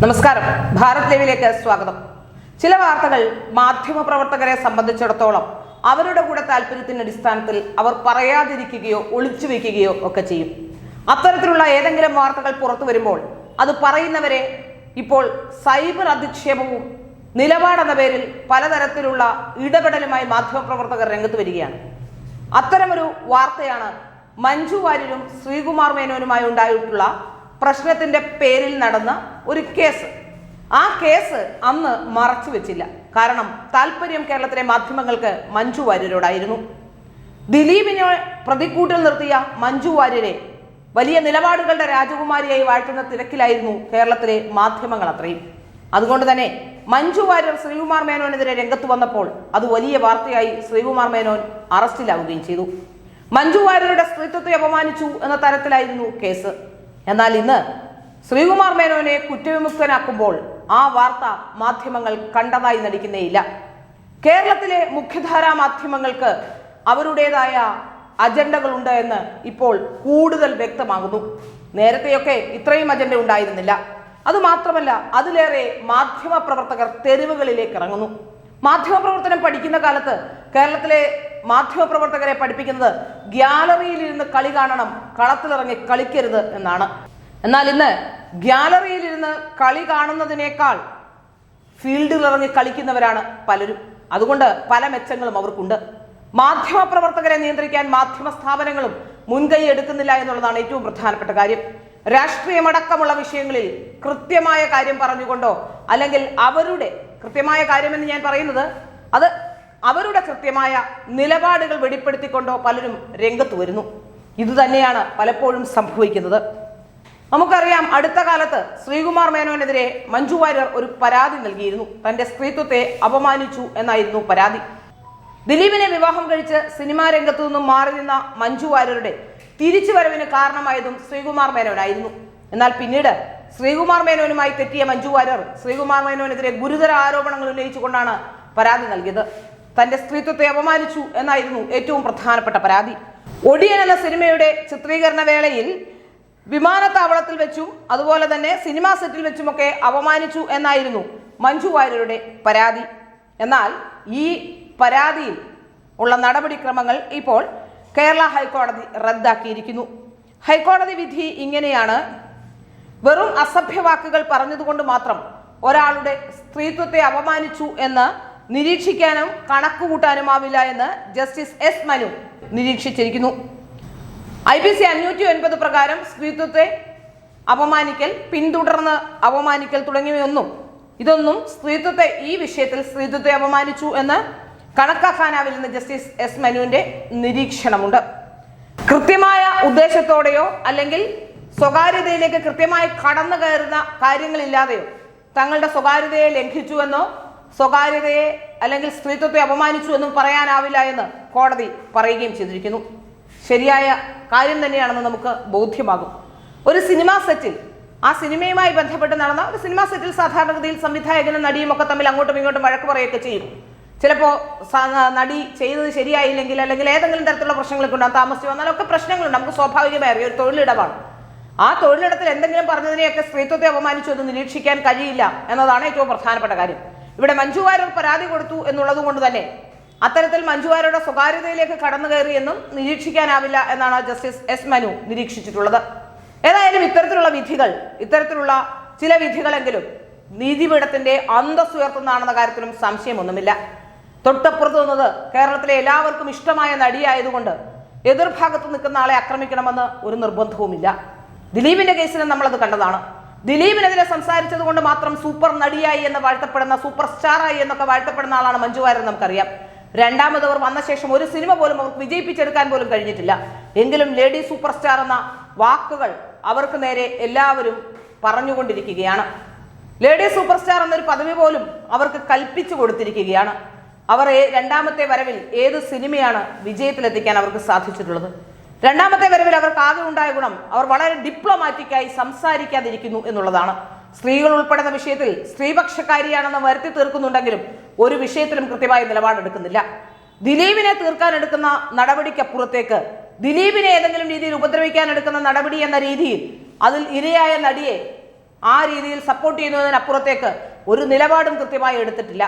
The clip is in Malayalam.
നമസ്കാരം. ഭാരത് ലൈവിലേക്ക് സ്വാഗതം. ചില വാർത്തകൾ മാധ്യമപ്രവർത്തകരെ സംബന്ധിച്ചിടത്തോളം അവരുടെ കൂടെ താല്പര്യത്തിന്റെ അടിസ്ഥാനത്തിൽ അവർ പറയാതിരിക്കുകയോ ഒളിച്ചു വയ്ക്കുകയോ ഒക്കെ ചെയ്യും. അത്തരത്തിലുള്ള ഏതെങ്കിലും വാർത്തകൾ പുറത്തു വരുമ്പോൾ അത് പറയുന്നവരെ ഇപ്പോൾ സൈബർ അധിക്ഷേപവും നിലപാടെന്ന പേരിൽ പലതരത്തിലുള്ള ഇടപെടലുമായി മാധ്യമപ്രവർത്തകർ രംഗത്ത് വരികയാണ്. അത്തരമൊരു വാർത്തയാണ് മഞ്ജു വാര്യരും ശ്രീകുമാർ മേനോനുമായി ഉണ്ടായിട്ടുള്ള പ്രശ്നത്തിന്റെ പേരിൽ നടന്ന ഒരു കേസ്. ആ കേസ് അന്ന് മറച്ചു വെച്ചില്ല. കാരണം താല്പര്യം കേരളത്തിലെ മാധ്യമങ്ങൾക്ക് മഞ്ജു വാര്യരോടായിരുന്നു. ദിലീപിനെ പ്രതിക്കൂട്ടിൽ നിർത്തിയ മഞ്ജു വാര്യരെ വലിയ നിലപാടുകളുടെ രാജകുമാരിയായി വാഴ്ത്തുന്ന തിരക്കിലായിരുന്നു കേരളത്തിലെ മാധ്യമങ്ങൾ അത്രയും. അതുകൊണ്ട് തന്നെ മഞ്ജു വാര്യർ ശ്രീകുമാർ മേനോനെതിരെ രംഗത്ത് വന്നപ്പോൾ അത് വലിയ വാർത്തയായി ശ്രീകുമാർ മേനോൻ അറസ്റ്റിലാവുകയും ചെയ്തു. മഞ്ജു വാര്യരുടെ സ്ത്രീത്വത്തെ അപമാനിച്ചു എന്ന തരത്തിലായിരുന്നു കേസ്. എന്നാൽ ഇന്ന് ശ്രീകുമാർ മേനോനെ കുറ്റവിമുക്തനാക്കുമ്പോൾ ആ വാർത്ത മാധ്യമങ്ങൾ കണ്ടതായി നടിക്കുന്നേയില്ല. കേരളത്തിലെ മുഖ്യധാരാ മാധ്യമങ്ങൾക്ക് അവരുടേതായ അജണ്ടകളുണ്ട് എന്ന് ഇപ്പോൾ കൂടുതൽ വ്യക്തമാകുന്നു. നേരത്തെയൊക്കെ ഇത്രയും അജണ്ട ഉണ്ടായിരുന്നില്ല. അതുമാത്രമല്ല അതിലേറെ മാധ്യമ പ്രവർത്തകർ തെരുവുകളിലേക്ക് ഇറങ്ങുന്നു. മാധ്യമപ്രവർത്തനം പഠിക്കുന്ന കാലത്ത് കേരളത്തിലെ മാധ്യമപ്രവർത്തകരെ പഠിപ്പിക്കുന്നത് ഗ്യാലറിയിൽ ഇരുന്ന് കളി കാണണം കളത്തിലിറങ്ങി കളിക്കരുത് എന്നാണ്. എന്നാൽ ഇന്ന് ഗ്യാലറിയിൽ ഇരുന്ന് കളി കാണുന്നതിനേക്കാൾ ഫീൽഡിൽ ഇറങ്ങി കളിക്കുന്നവരാണ് പലരും. അതുകൊണ്ട് പല മെച്ചങ്ങളും അവർക്കുണ്ട്. മാധ്യമപ്രവർത്തകരെ നിയന്ത്രിക്കാൻ മാധ്യമ സ്ഥാപനങ്ങളും മുൻകൈ എടുക്കുന്നില്ല എന്നുള്ളതാണ് ഏറ്റവും പ്രധാനപ്പെട്ട കാര്യം. രാഷ്ട്രീയമടക്കമുള്ള വിഷയങ്ങളിൽ കൃത്യമായ കാര്യം പറഞ്ഞുകൊണ്ടോ അല്ലെങ്കിൽ അവരുടെ കൃത്യമായ കാര്യമെന്ന് ഞാൻ പറയുന്നത് അത് അവരുടെ കൃത്യമായ നിലപാടുകൾ വെളിപ്പെടുത്തിക്കൊണ്ടോ പലരും രംഗത്ത് വരുന്നു. ഇത് തന്നെയാണ് പലപ്പോഴും സംഭവിക്കുന്നത്. നമുക്കറിയാം അടുത്ത കാലത്ത് ശ്രീകുമാർ മേനോനെതിരെ മഞ്ജു വാര്യർ ഒരു പരാതി നൽകിയിരുന്നു. തന്റെ സ്ത്രീത്വത്തെ അപമാനിച്ചു എന്നായിരുന്നു പരാതി. ദിലീപിനെ വിവാഹം കഴിച്ച് സിനിമാ രംഗത്തു നിന്നും മാറി നിന്ന മഞ്ജു വാര്യരുടെ തിരിച്ചുവരവിന് കാരണമായതും ശ്രീകുമാർ മേനോനായിരുന്നു. എന്നാൽ പിന്നീട് ശ്രീകുമാർ മേനോനുമായി തെറ്റിയ മഞ്ജു വാര്യർ ശ്രീകുമാർ മേനോനെതിരെ ഗുരുതര ആരോപണങ്ങൾ ഉന്നയിച്ചുകൊണ്ടാണ് പരാതി നൽകിയത്. തന്റെ സ്ത്രീത്വത്തെ അപമാനിച്ചു എന്നായിരുന്നു ഏറ്റവും പ്രധാനപ്പെട്ട പരാതി. ഒടിയൻ എന്ന സിനിമയുടെ ചിത്രീകരണ വേളയിൽ വിമാനത്താവളത്തിൽ വെച്ചും അതുപോലെ തന്നെ സിനിമാ സെറ്റിൽ വെച്ചുമൊക്കെ അപമാനിച്ചു എന്നായിരുന്നു മഞ്ജു വാര്യരുടെ പരാതി. എന്നാൽ ഈ പരാതിയിൽ ഉള്ള നടപടിക്രമങ്ങൾ ഇപ്പോൾ കേരള ഹൈക്കോടതി റദ്ദാക്കിയിരിക്കുന്നു. ഹൈക്കോടതി വിധി ഇങ്ങനെയാണ്. വെറും അസഭ്യവാക്കുകൾ പറഞ്ഞതുകൊണ്ട് മാത്രം ഒരാളുടെ സ്ത്രീത്വത്തെ അപമാനിച്ചു എന്ന് നിരീക്ഷിക്കാനും കണക്കുകൂട്ടാനുമാവില്ല എന്ന് ജസ്റ്റിസ് എസ് മനു നിരീക്ഷിച്ചിരിക്കുന്നു. ഐ പി സി അഞ്ഞൂറ്റി ഒൻപത് പ്രകാരം സ്ത്രീത്വത്തെ അപമാനിക്കൽ പിന്തുടർന്ന് അപമാനിക്കൽ തുടങ്ങിയവയൊന്നും ഇതൊന്നും സ്ത്രീത്വത്തെ ഈ വിഷയത്തിൽ സ്ത്രീത്വത്തെ അപമാനിച്ചു എന്ന് കണക്കാക്കാനാവില്ലെന്ന് ജസ്റ്റിസ് എസ് മനുവിന്റെ നിരീക്ഷണമുണ്ട്. കൃത്യമായ ഉദ്ദേശത്തോടെയോ അല്ലെങ്കിൽ സ്വകാര്യതയിലേക്ക് കൃത്യമായി കടന്നു കയറുന്ന കാര്യങ്ങളില്ലാതെയോ തങ്ങളുടെ സ്വകാര്യതയെ ലംഘിച്ചുവെന്നോ സ്വകാര്യതയെ അല്ലെങ്കിൽ സ്ത്രീത്വത്തെ അപമാനിച്ചു എന്നും പറയാനാവില്ല എന്ന് കോടതി പറയുകയും ചെയ്തിരിക്കുന്നു. ശരിയായ കാര്യം തന്നെയാണെന്ന് നമുക്ക് ബോധ്യമാകും. ഒരു സിനിമാ സെറ്റിൽ ആ സിനിമയുമായി ബന്ധപ്പെട്ട് നടന്ന ഒരു സിനിമാ സെറ്റിൽ സാധാരണഗതിയിൽ സംവിധായകനും നടിയും ഒക്കെ തമ്മിൽ അങ്ങോട്ടും ഇങ്ങോട്ടും വഴക്ക് പറയുകയൊക്കെ ചെയ്യും. ചിലപ്പോൾ നടി ചെയ്തത് ശരിയായില്ലെങ്കിൽ അല്ലെങ്കിൽ ഏതെങ്കിലും തരത്തിലുള്ള പ്രശ്നങ്ങളൊക്കെ ഉണ്ടാകും താമസിച്ച് വന്നാലൊക്കെ പ്രശ്നങ്ങളുണ്ട്. നമുക്ക് സ്വാഭാവികമായി അറിയാം ഒരു തൊഴിലിടമാണ് ആ തൊഴിലിടത്തിൽ എന്തെങ്കിലും പറഞ്ഞതിനെയൊക്കെ സ്ത്രീത്വത്തെ അപമാനിച്ചു എന്ന് നിരീക്ഷിക്കാൻ കഴിയില്ല എന്നതാണ് ഏറ്റവും പ്രധാനപ്പെട്ട കാര്യം. ഇവിടെ മഞ്ജു വാര്യർ പരാതി കൊടുത്തു എന്നുള്ളത് കൊണ്ട് തന്നെ അത്തരത്തിൽ മഞ്ജു വാര്യരുടെ സ്വകാര്യതയിലേക്ക് കടന്നു കയറിയെന്നും നിരീക്ഷിക്കാനാവില്ല എന്നാണ് ജസ്റ്റിസ് എസ് മനു നിരീക്ഷിച്ചിട്ടുള്ളത്. ഏതായാലും ഇത്തരത്തിലുള്ള വിധികൾ ഇത്തരത്തിലുള്ള ചില വിധികളെങ്കിലും നീതിപീഠത്തിന്റെ അന്തസ് ഉയർത്തുന്നതാണെന്ന കാര്യത്തിലും സംശയമൊന്നുമില്ല. തൊട്ടപ്പുറത്ത് നിന്നത് കേരളത്തിലെ എല്ലാവർക്കും ഇഷ്ടമായ നടിയായതുകൊണ്ട് എതിർഭാഗത്ത് നിൽക്കുന്ന ആളെ ആക്രമിക്കണമെന്ന് ഒരു നിർബന്ധവുമില്ല. ദിലീപിന്റെ കേസിലും നമ്മളത് കണ്ടതാണ്. ദിലീപിനെതിരെ സംസാരിച്ചത് കൊണ്ട് മാത്രം സൂപ്പർ നടിയായി എന്ന് വാഴ്ത്തപ്പെടുന്ന സൂപ്പർ സ്റ്റാറായി എന്നൊക്കെ വാഴ്ത്തപ്പെടുന്ന ആളാണ് മഞ്ജു വാര്യർ നമുക്കറിയാം. രണ്ടാമത് അവർ വന്ന ശേഷം ഒരു സിനിമ പോലും അവർക്ക് വിജയിപ്പിച്ചെടുക്കാൻ പോലും കഴിഞ്ഞിട്ടില്ല. എങ്കിലും ലേഡി സൂപ്പർ സ്റ്റാർ എന്ന വാക്കുകൾ അവർക്ക് നേരെ എല്ലാവരും പറഞ്ഞുകൊണ്ടിരിക്കുകയാണ്. ലേഡി സൂപ്പർ സ്റ്റാർ എന്നൊരു പദവി പോലും അവർക്ക് കൽപ്പിച്ചു കൊടുത്തിരിക്കുകയാണ്. അവർ രണ്ടാമത്തെ വരവിൽ ഏത് സിനിമയാണ് വിജയത്തിലെത്തിക്കാൻ അവർക്ക് സാധിച്ചിട്ടുള്ളത്? രണ്ടാമത്തെ വരവിൽ അവർക്ക് ആകെ ഉണ്ടായ ഗുണം അവർ വളരെ ഡിപ്ലോമാറ്റിക്കായി സംസാരിക്കാതിരിക്കുന്നു എന്നുള്ളതാണ്. സ്ത്രീകൾ ഉൾപ്പെടുന്ന വിഷയത്തിൽ സ്ത്രീപക്ഷക്കാരിയാണെന്ന് വരുത്തി തീർക്കുന്നുണ്ടെങ്കിലും ഒരു വിഷയത്തിലും കൃത്യമായ നിലപാടെടുക്കുന്നില്ല. ദിലീപിനെ തീർക്കാൻ എടുക്കുന്ന നടപടിക്കപ്പുറത്തേക്ക് ദിലീപിനെ ഏതെങ്കിലും രീതിയിൽ ഉപദ്രവിക്കാൻ എടുക്കുന്ന നടപടി എന്ന രീതിയിൽ അതിൽ ഇരയായ നടിയെ ആ രീതിയിൽ സപ്പോർട്ട് ചെയ്യുന്നതിനപ്പുറത്തേക്ക് ഒരു നിലപാടും കൃത്യമായി എടുത്തിട്ടില്ല.